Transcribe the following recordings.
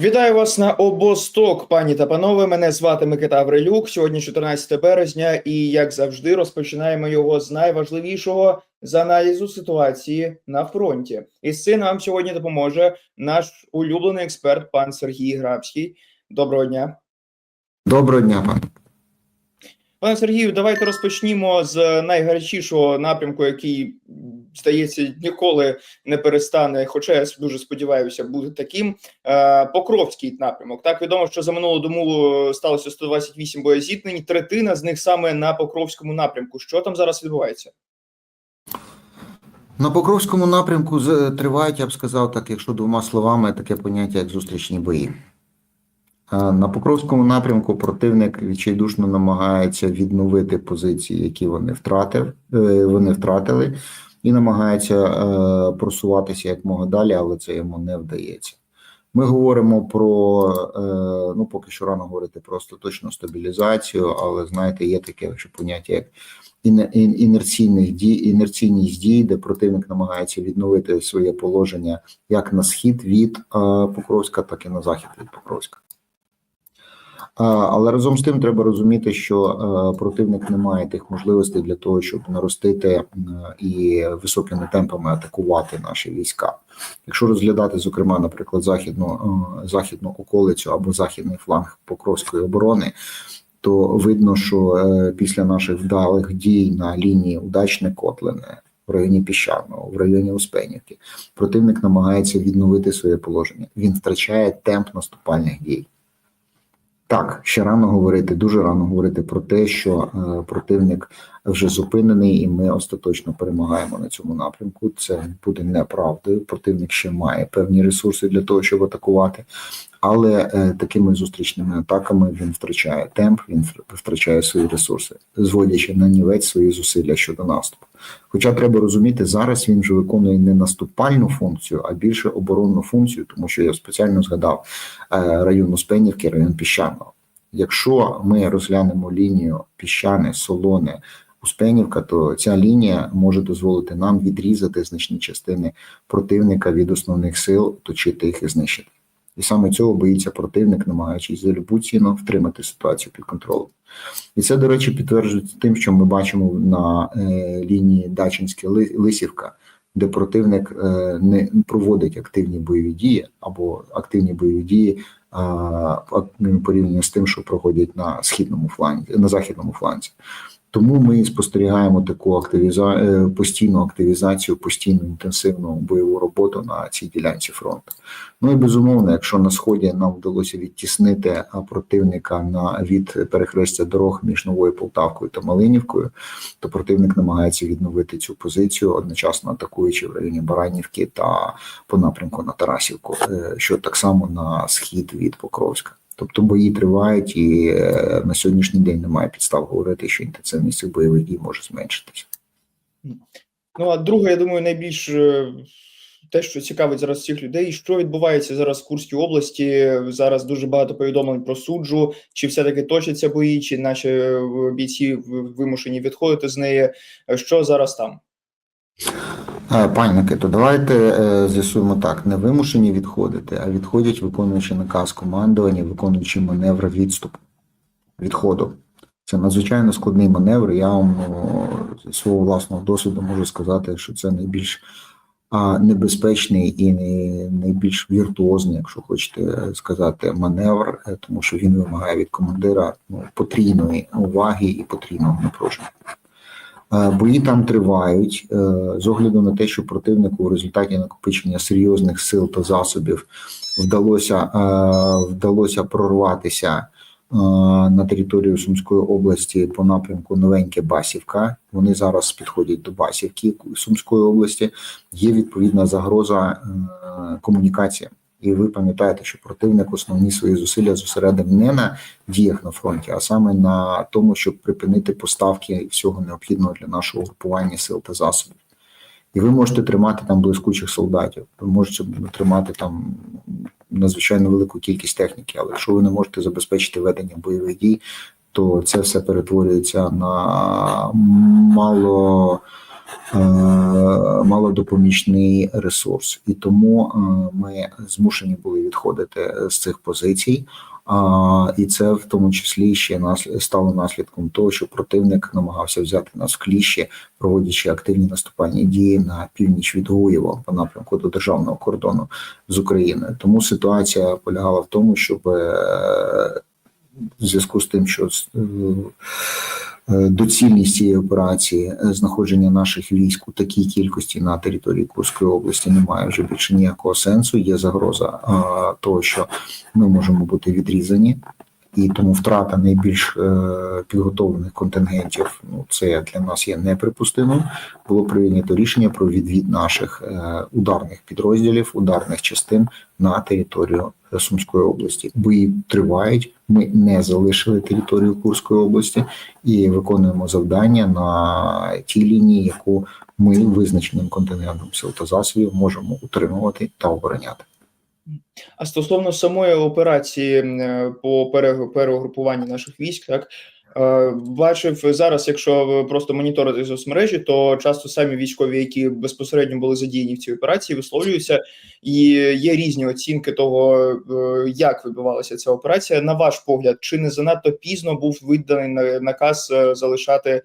Вітаю вас на обосток, пані та панове. Мене звати Микита Аврилюк. Сьогодні 14 березня, і як завжди, розпочинаємо його з найважливішого з аналізу ситуації на фронті. І з цим нам сьогодні допоможе наш улюблений експерт, пан Сергій Грабський. Доброго дня, Доброго дня, пане. Пане Сергію. Давайте розпочнімо з найгарячішого напрямку, який здається ніколи не перестане. Хоча я дуже сподіваюся, буде таким. Е, Покровський напрямок. Так відомо, що за минулу дому сталося 128 боєзіткнень, третина з них саме на Покровському напрямку. Що там зараз відбувається? На Покровському напрямку тривають, я б сказав так, якщо двома словами, таке поняття, як зустрічні бої. На Покровському напрямку противник відчайдушно намагається відновити позиції, які вони втратив, е, вони втратили, і намагається е, просуватися якмога далі, але це йому не вдається. Ми говоримо про е, ну поки що рано говорити про остаточну стабілізацію, але знаєте, є таке ще поняття як інерційних дій, інерційність дій, де противник намагається відновити своє положення як на схід від Покровська, так і на захід від Покровська. Але разом з тим треба розуміти, що е, противник не має тих можливостей для того, щоб наростити е, і високими темпами атакувати наші війська. Якщо розглядати, зокрема, наприклад, західну е, західну околицю або західний фланг Покровської оборони, то видно, що після наших вдалих дій на лінії удачне Котлине в районі Піщаного, в районі Успенівки, противник намагається відновити своє положення. Він втрачає темп наступальних дій. Так, ще рано говорити, дуже рано говорити про те, що е, противник вже зупинений, і ми остаточно перемагаємо на цьому напрямку. Це буде неправдою. Противник ще має певні ресурси для того, щоб атакувати, але е, такими зустрічними атаками він втрачає темп, він втрачає свої ресурси, зводячи на нівець свої зусилля щодо наступу. Хоча треба розуміти, зараз він вже виконує не наступальну функцію, а більше оборонну функцію, тому що я спеціально згадав е, район Успенівки, район Піщаного. Якщо ми розглянемо лінію піщане, солоне, Успенівка, то ця лінія може дозволити нам відрізати значні частини противника від основних сил, точити їх і знищити. І саме цього боїться противник, намагаючись за любу ціну втримати ситуацію під контролем. І це, до речі, підтверджується тим, що ми бачимо на е, лінії Дачинське Лисівка, де противник е, не проводить активні бойові дії або активні бойові дії а, порівняно з тим, що проходять на східному фланзі, на західному фланзі. Тому ми спостерігаємо таку активіза... е, постійну активізацію, постійну інтенсивну бойову роботу на цій ділянці фронту. Ну і безумовно, якщо на сході нам вдалося відтіснити противника на від перехрестя дорог між новою Полтавкою та Малинівкою, то противник намагається відновити цю позицію, одночасно атакуючи в районі Баранівки та по напрямку на Тарасівку, е, що так само на схід від Покровська. Тобто бої тривають, і е, на сьогоднішній день немає підстав говорити, що інтенсивність бойових дій може зменшитися. Ну а друге, я думаю, найбільш е, те, що цікавить зараз всіх людей, що відбувається зараз в Курській області. Зараз дуже багато повідомлень про суджу, чи все-таки точаться бої, чи наші е, бійці вимушені відходити з неї. Що зараз там? Е, Пані Микито, давайте е, з'ясуємо так: не вимушені відходити, а відходять, виконуючи наказ командування, виконуючи маневр відступу, відходу. Це надзвичайно складний маневр. Я вам зі свого власного досвіду можу сказати, що це найбільш небезпечний і найбільш віртуозний, якщо хочете сказати, маневр, е, тому що він вимагає від командира ну, потрійної уваги і потрійного напруження. Е, Бої там тривають е, з огляду на те, що противнику в результаті накопичення серйозних сил та засобів вдалося, е, вдалося прорватися на територію Сумської області по напрямку Новеньке Басівка. Вони зараз підходять до Басівки Сумської області. Є відповідна загроза комунікаціям. І ви пам'ятаєте, що противник основні свої зусилля зосередив не на діях на фронті, а саме на тому, щоб припинити поставки всього необхідного для нашого групування сил та засобів. І ви можете тримати там блискучих солдатів, ви можете тримати там надзвичайно велику кількість техніки, але якщо ви не можете забезпечити ведення бойових дій, то це все перетворюється на мало малодопомічний ресурс, і тому е, ми змушені були відходити з цих позицій. А, і це в тому числі ще стало наслідком того, що противник намагався взяти нас в кліщі, проводячи активні наступальні дії на північ від Гуєва по напрямку до державного кордону з Україною. Тому ситуація полягала в тому, щоб е, в зв'язку з тим, що е, е, доцільність цієї операції е, знаходження наших військ у такій кількості на території Курської області немає вже більше ніякого сенсу. Є загроза того, що ми можемо бути відрізані, і тому втрата найбільш е, підготовлених контингентів ну це для нас є неприпустимим. Було прийнято рішення про відвід наших е, ударних підрозділів, ударних частин на територію Сумської області. Бої тривають. Ми не залишили територію Курської області і виконуємо завдання на тій лінії, яку ми визначеним контингентом сил та засобів можемо утримувати та обороняти. А стосовно самої операції е, по пере- перегрупуванні наших військ, так е, бачив зараз, якщо просто моніторити соцмережі, то часто самі військові, які безпосередньо були задіяні в цій операції, висловлюються, і є різні оцінки того, е, як відбувалася ця операція. На ваш погляд, чи не занадто пізно був виданий наказ залишати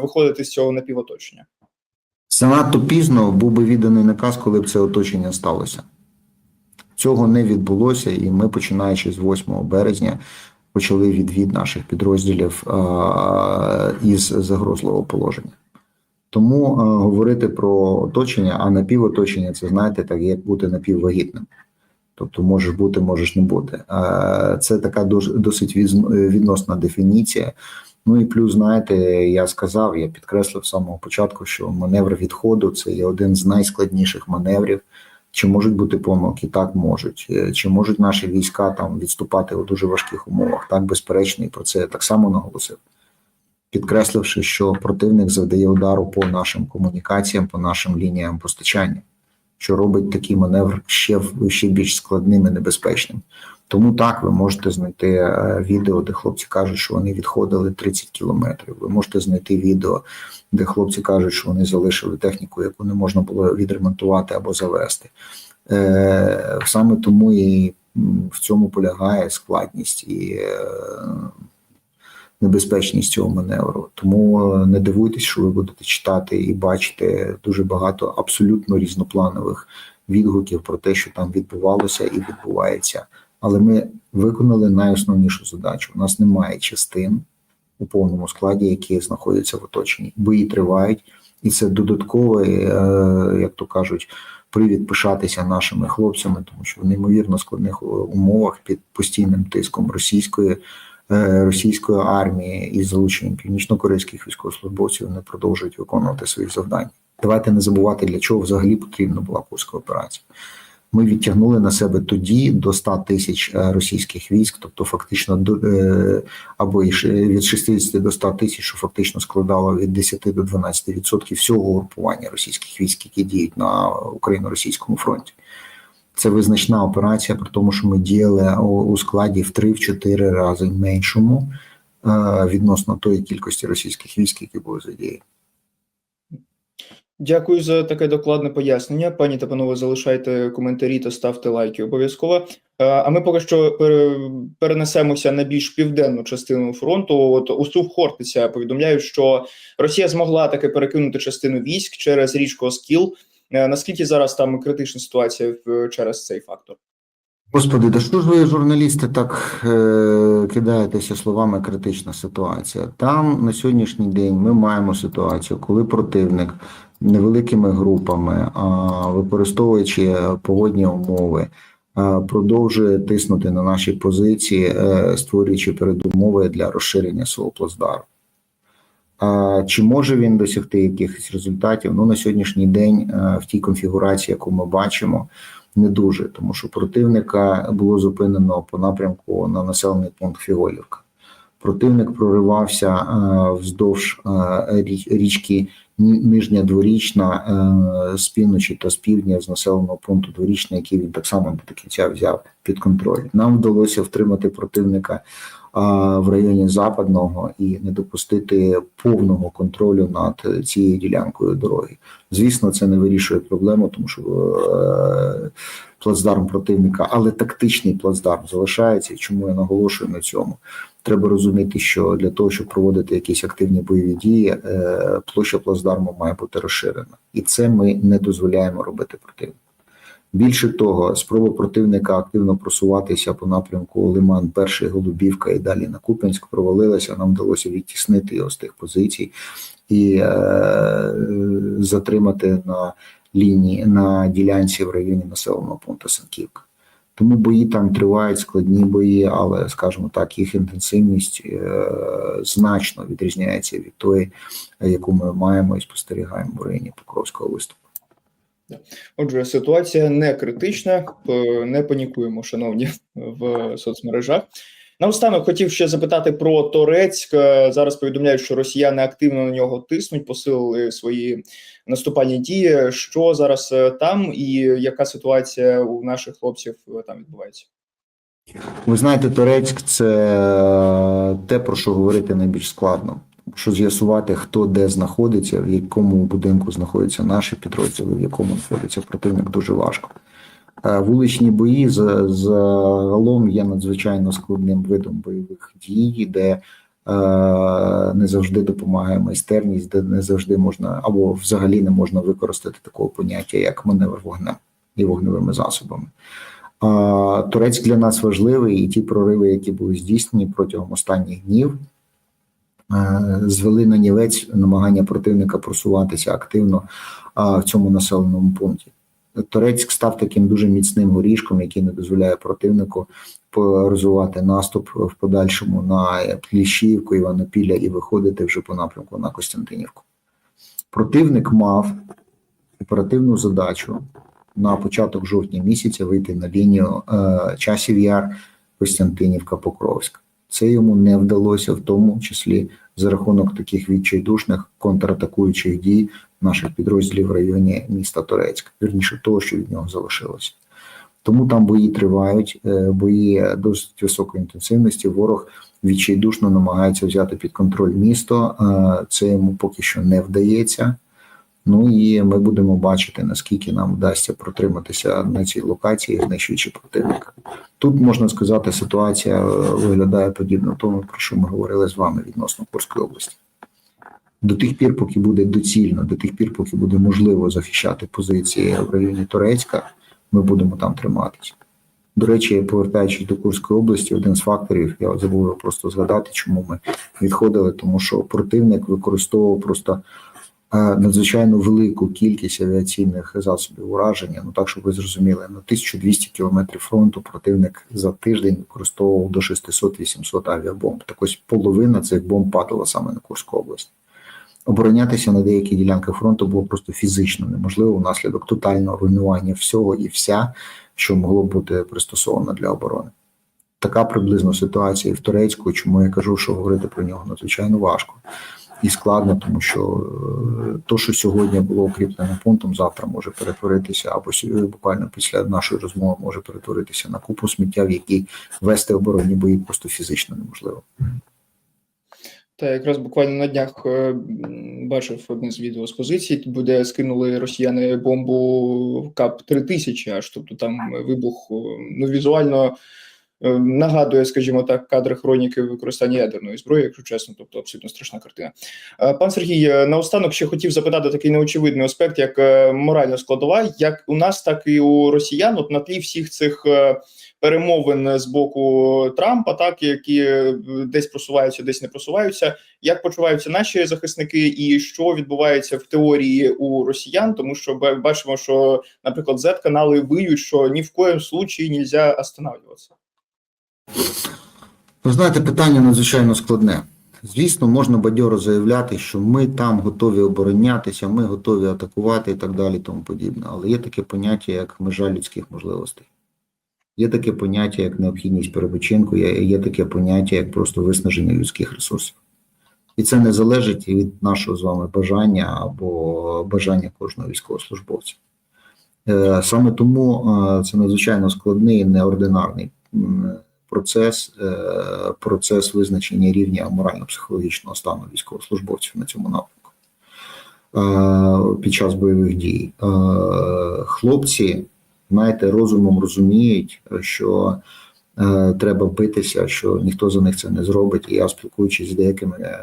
виходити з цього напівоточення? Занадто пізно був би відданий наказ, коли б це оточення сталося. Цього не відбулося, і ми, починаючи з 8 березня, почали відвід наших підрозділів із загрозливого положення. Тому говорити про оточення, а напівоточення це знаєте, так як бути напіввагітним. Тобто можеш бути, можеш не бути. Це така досить відносна дефініція. Ну і плюс, знаєте, я сказав, я підкреслив з самого початку, що маневр відходу це є один з найскладніших маневрів. Чи можуть бути помилки? Так можуть. Е, Чи можуть наші війська там відступати у дуже важких умовах? Так, безперечно, і про це я так само наголосив, підкресливши, що противник завдає удару по нашим комунікаціям, по нашим лініям постачання, що робить такий маневр ще ще більш складним і небезпечним. Тому так ви можете знайти е, відео, де хлопці кажуть, що вони відходили 30 кілометрів. Ви можете знайти відео, де хлопці кажуть, що вони залишили техніку, яку не можна було відремонтувати або завести. Е, Саме тому і в цьому полягає складність і е, небезпечність цього маневру. Тому не дивуйтесь, що ви будете читати і бачити дуже багато абсолютно різнопланових відгуків про те, що там відбувалося і відбувається. Але ми виконали найосновнішу задачу. У нас немає частин у повному складі, які знаходяться в оточенні. Бої тривають, і це додатковий, е, як то кажуть, привід пишатися нашими хлопцями, тому що в неймовірно складних умовах під постійним тиском російської. е, Російської армії із залученням північно-корейських військовослужбовців вони продовжують виконувати свої завдання. Давайте не забувати, для чого взагалі потрібна була курська операція. Ми відтягнули на себе тоді до 100 тисяч е, російських військ, тобто фактично до е, або від 60 до 100 тисяч, що фактично складало від 10 до 12 відсотків всього угрупування російських військ, які діють на україно-російському фронті. Це визначна операція, при тому, що ми діяли у, у складі в 3-4 рази меншому е, відносно тої кількості російських військ, які були задіяні. Дякую за таке докладне пояснення. Пані та панове, залишайте коментарі та ставте лайки обов'язково. Е, А ми поки що перенесемося на більш південну частину фронту. От УСУВ Хортиця повідомляють, що Росія змогла таки перекинути частину військ через річку Оскіл. Е, Наскільки зараз там критична ситуація через цей фактор? Господи, да що ж ви, журналісти, так е, кидаєтеся словами критична ситуація? Там на сьогоднішній день ми маємо ситуацію, коли противник невеликими групами, а, використовуючи погодні умови, продовжує тиснути на наші позиції, е, створюючи передумови для розширення свого плацдарму. А, Чи може він досягти якихось результатів? Ну на сьогоднішній день е, в тій конфігурації, яку ми бачимо, не дуже, тому що противника було зупинено по напрямку на населений пункт Фіолівка. Противник проривався е, вздовж е, річки Нижня Дворічна е, з півночі та з півдня з населеного пункту Дворічна, який він так само до кінця взяв під контроль. Нам вдалося втримати противника в районі Западного і не допустити повного контролю над цією ділянкою дороги. Звісно, це не вирішує проблему, тому що плацдарм противника, але тактичний плацдарм залишається. Чому я наголошую на цьому? Треба розуміти, що для того, щоб проводити якісь активні бойові дії, е, площа плацдарму має бути розширена, і це ми не дозволяємо робити противнику. Більше того, спроба противника активно просуватися по напрямку Лиман, Перший Голубівка і далі на Куп'янськ провалилася. Нам вдалося відтіснити його з тих позицій і е, затримати на лінії на ділянці в районі населеного пункту Санківка. Тому бої там тривають складні бої, але скажімо так, їх інтенсивність е, значно відрізняється від тої, яку ми маємо і спостерігаємо в районі Покровського виступу. Отже, ситуація не критична, не панікуємо, шановні, в соцмережах. Наостанок хотів ще запитати про Торецьк. Е, Зараз повідомляють, що росіяни активно на нього тиснуть, посилили свої наступальні дії. Що зараз е, там, і яка ситуація у наших хлопців е, там відбувається? Ви знаєте, Торецьк це те, про що говорити найбільш складно. Що з'ясувати, хто де знаходиться, в якому будинку знаходяться наші підрозділи, в якому знаходиться противник, дуже важко. Е, Вуличні бої за- загалом є надзвичайно складним видом бойових дій, де е, не завжди допомагає майстерність, де не завжди можна або взагалі не можна використати такого поняття, як маневр вогнем і вогневими засобами. Турецьк для нас важливий, і ті прориви, які були здійснені протягом останніх днів, е, звели на нівець намагання противника просуватися активно в цьому населеному пункті. Турецьк став таким дуже міцним горішком, який не дозволяє противнику розвивати наступ в подальшому на Пліщівку, Іванопілля і виходити вже по напрямку на Костянтинівку. Противник мав оперативну задачу на початок жовтня місяця вийти на лінію е, часів яр Костянтинівка Покровська. Це йому не вдалося, в тому числі за рахунок таких відчайдушних контратакуючих дій наших підрозділів в районі міста Турецьк, вірніше того, що від нього залишилося. Тому там бої тривають, е, бої досить високої інтенсивності. Ворог відчайдушно намагається взяти під контроль місто. Це йому поки що не вдається. Ну і ми будемо бачити, наскільки нам вдасться протриматися на цій локації, знищуючи противника. Тут можна сказати, ситуація е, виглядає подібно тому, про що ми говорили з вами відносно Курської області. До тих пір, поки буде доцільно, до тих пір, поки буде можливо захищати позиції в районі Турецька, ми будемо там триматися. До речі, повертаючись до Курської області, один з факторів, я забув просто згадати, чому ми відходили, тому що противник використовував просто надзвичайно велику кількість авіаційних засобів ураження. Ну так, щоб ви зрозуміли, на 1200 кілометрів фронту противник за тиждень використовував до 600-800 авіабомб. Так ось половина цих бомб падала саме на Курську область. Оборонятися на деяких ділянках фронту було просто фізично неможливо внаслідок тотального руйнування всього і вся, що могло бути пристосовано для оборони. Така приблизно ситуація і в Турецьку, чому я кажу, що говорити про нього надзвичайно важко і складно, тому що е, то, що сьогодні було укріпленим пунктом, завтра може перетворитися, або буквально після нашої розмови може перетворитися на купу сміття, в якій вести оборонні бої просто фізично неможливо. Та якраз буквально на днях е, бачив одне з відео з позицій, де скинули росіяни бомбу КАП 3000 аж тобто там вибух е, ну візуально нагадує, скажімо так, кадри хроніки використання ядерної зброї, якщо чесно, тобто абсолютно страшна картина. Е, Пан Сергій, е, наостанок ще хотів запитати такий неочевидний аспект, як е, моральна складова, як у нас, так і у росіян, от на тлі всіх цих. е, Перемовин з боку Трампа, так які е, десь просуваються, десь не просуваються. Як почуваються наші захисники, і що відбувається в теорії у росіян? Тому що ба- бачимо, що, наприклад, z канали виють, що ні в коєму случаї нельзя останавливатися. Ви знаєте, питання надзвичайно складне. Звісно, можна бадьоро заявляти, що ми там готові оборонятися, ми готові атакувати і так далі, тому подібне. Але є таке поняття, як межа людських можливостей. Є таке поняття, як необхідність перепочинку, є, таке поняття, як просто виснаження людських ресурсів. І це не залежить від нашого з вами бажання або бажання кожного військовослужбовця. Е, Саме тому е, це надзвичайно складний неординарний процес, е, процес визначення рівня морально-психологічного стану військовослужбовців на цьому напрямку е, під час бойових дій. Е, Хлопці, знаєте, розумом розуміють, що треба битися, що ніхто за них це не зробить. І я спілкуючись з деякими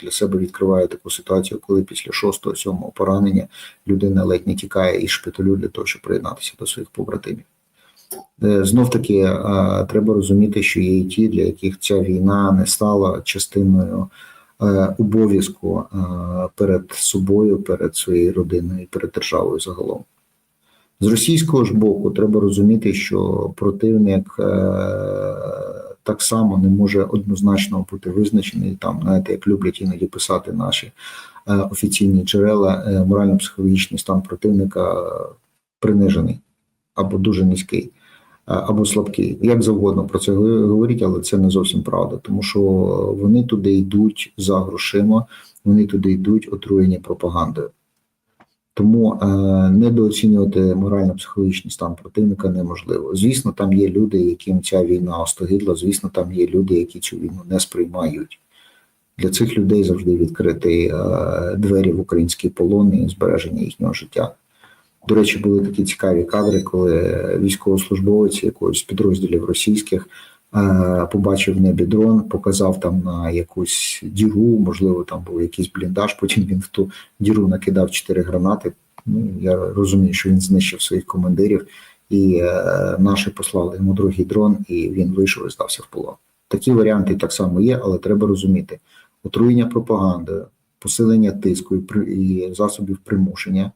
для себе відкриваю таку ситуацію, коли після шостого, сьомого поранення людина ледь не тікає із шпиталю для того, щоб приєднатися до своїх побратимів. Знов таки е, треба розуміти, що є і ті, для яких ця війна не стала частиною е, обов'язку е, перед собою, перед своєю родиною, перед державою загалом. З російського ж боку треба розуміти, що противник е, так само не може однозначно бути визначений. Там, знаєте, як люблять іноді писати наші е, офіційні джерела, е, морально-психологічний стан противника е, принижений або дуже низький, е, або слабкий. Як завгодно про це говорять, але це не зовсім правда, тому що вони туди йдуть за грошима, вони туди йдуть отруєні пропагандою. Тому е, недооцінювати морально-психологічний стан противника неможливо. Звісно, там є люди, яким ця війна остогидла. Звісно, там є люди, які цю війну не сприймають. Для цих людей завжди відкриті е, двері в український полон і збереження їхнього життя. До речі, були такі цікаві кадри, коли військовослужбовець якогось підрозділів російських е, побачив в небі дрон, показав там на якусь діру, можливо, там був якийсь бліндаж. Потім він в ту діру накидав чотири гранати. Ну я розумію, що він знищив своїх командирів, і е, наші послали йому другий дрон, і він вийшов і здався в полон. Такі варіанти так само є, але треба розуміти: отруєння пропагандою, посилення тиску і, засобів примушення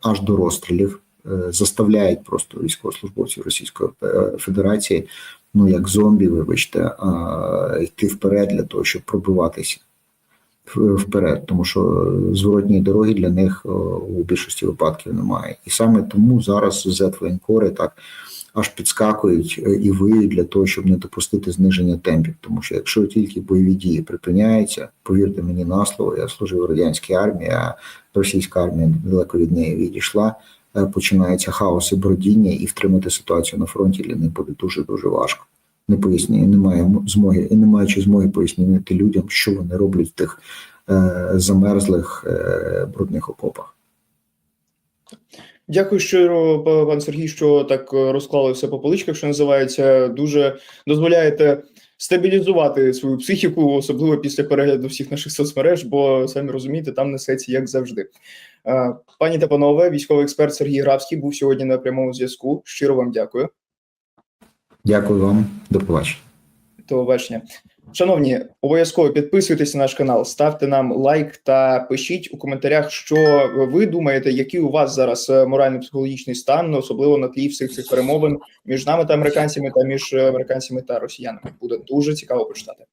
аж до розстрілів е, заставляють просто військовослужбовців Російської е, Федерації, ну як зомбі, вибачте, е, йти вперед для того, щоб пробиватися вперед, тому що зворотньої дороги для них у більшості випадків немає. І саме тому зараз зетвоєнкори так аж підскакують е, і виють для того, щоб не допустити зниження темпів. Тому що якщо тільки бойові дії припиняються, повірте мені на слово, я служив у радянській армії, а російська армія далеко від неї відійшла. е, Починається хаос і бродіння, і втримати ситуацію на фронті для них буде дуже дуже важко. Не пояснює, немає змоги, і не маючи змоги пояснити людям, що вони роблять в тих е, замерзлих е, брудних окопах. Дякую щиро, пан Сергій, що так е, розклали все по поличках, що називається. Дуже дозволяєте стабілізувати свою психіку, особливо після перегляду всіх наших соцмереж, бо самі розумієте, там несеться як завжди. Е, Пані та панове, військовий експерт Сергій Графський був сьогодні на прямому зв'язку. Щиро вам дякую. Дякую вам, до побачення. До побачення. Шановні, обов'язково підписуйтесь на наш канал, ставте нам лайк та пишіть у коментарях, що ви думаєте, який у вас зараз е, морально-психологічний стан, особливо на тлі всіх цих перемовин між нами та американцями та між е, американцями та росіянами. Буде дуже цікаво почитати.